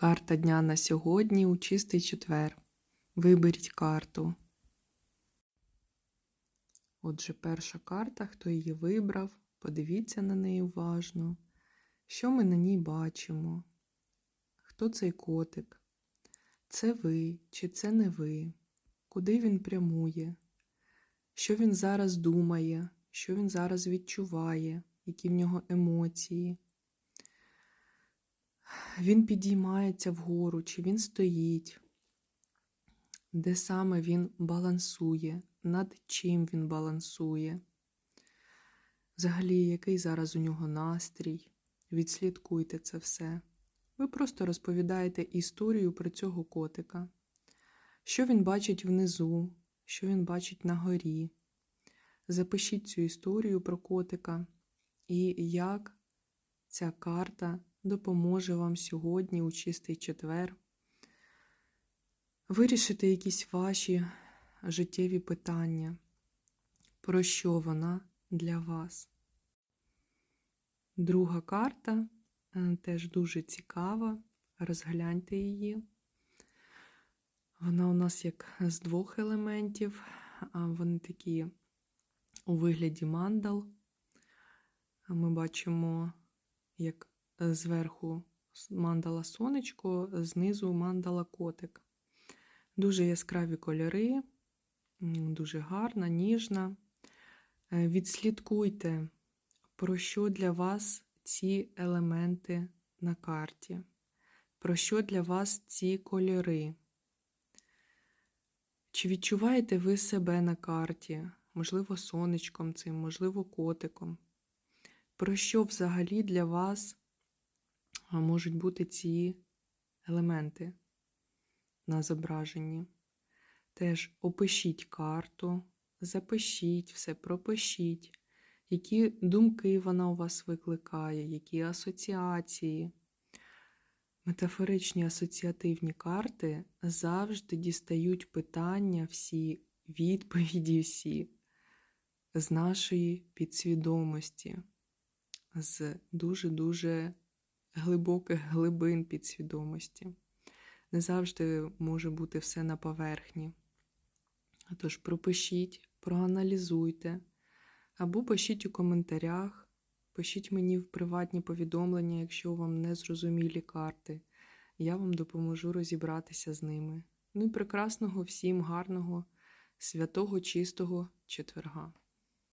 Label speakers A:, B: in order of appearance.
A: Карта дня на сьогодні у чистий четвер. Виберіть карту. Отже, перша карта, хто її вибрав, подивіться на неї уважно. Що ми на ній бачимо? Хто цей котик? Це ви чи це не ви? Куди він прямує? Що він зараз думає? Що він зараз відчуває? Які в нього емоції? Він підіймається вгору, чи він стоїть? Де саме він балансує? Над чим він балансує? Взагалі, який зараз у нього настрій? Відслідкуйте це все. Ви просто розповідаєте історію про цього котика. Що він бачить внизу, що він бачить на горі. Запишіть цю історію про котика і як ця карта допоможе вам сьогодні у чистий четвер вирішити якісь ваші життєві питання, про що вона для вас. Друга карта е, теж дуже цікава. Розгляньте її. Вона у нас як з двох елементів, вони такі у вигляді мандал. Ми бачимо, як зверху мандала сонечко, знизу мандала котик. Дуже яскраві кольори, дуже гарна, ніжна. Е, Відслідкуйте, про що для вас ці елементи на карті, про що для вас ці кольори. Чи відчуваєте ви себе на карті? Можливо, сонечком цим, можливо, котиком. Про що взагалі для вас можуть бути ці елементи на зображенні? Теж опишіть карту, запишіть все, пропишіть, які думки вона у вас викликає, які асоціації. Метафоричні асоціативні карти завжди дістають питання всі, відповіді всі з нашої підсвідомості, з дуже-дуже глибоких глибин підсвідомості. Не завжди може бути все на поверхні. Тож пропишіть, проаналізуйте, або пишіть у коментарях, пишіть мені в приватні повідомлення, якщо вам не зрозумілі карти. Я вам допоможу розібратися з ними. Ну і прекрасного всім гарного, святого, чистого четверга.